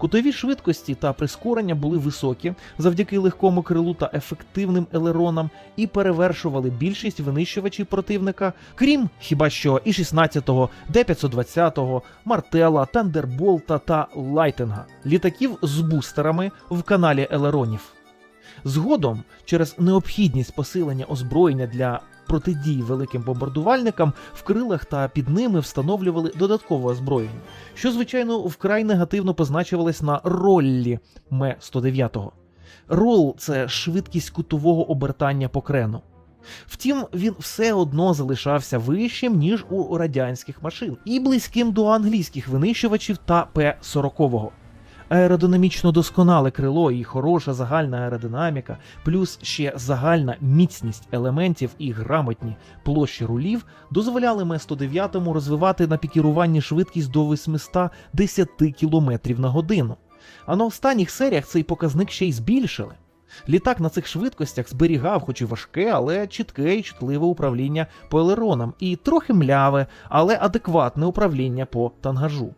Кутові швидкості та прискорення були високі завдяки легкому крилу та ефективним елеронам і перевершували більшість винищувачів противника, крім хіба що і 16-го, Д-520, Мартела, Тандерболта та Лайтинга, літаків з бустерами в каналі елеронів. Згодом, через необхідність посилення озброєння для протидії великим бомбардувальникам, в крилах та під ними встановлювали додаткове озброєння, що, звичайно, вкрай негативно позначувалось на роллі Ме-109. Рол це швидкість кутового обертання по крену. Втім, він все одно залишався вищим, ніж у радянських машин, і близьким до англійських винищувачів та П-40. Аеродинамічно досконале крило і хороша загальна аеродинаміка, плюс ще загальна міцність елементів і грамотні площі рулів дозволяли М109 розвивати на пікіруванні швидкість до 810 км на годину. А на останніх серіях цей показник ще й збільшили. Літак на цих швидкостях зберігав, хоч і важке, але чітке і чутливе управління по елеронам, і трохи мляве, але адекватне управління по тангажу.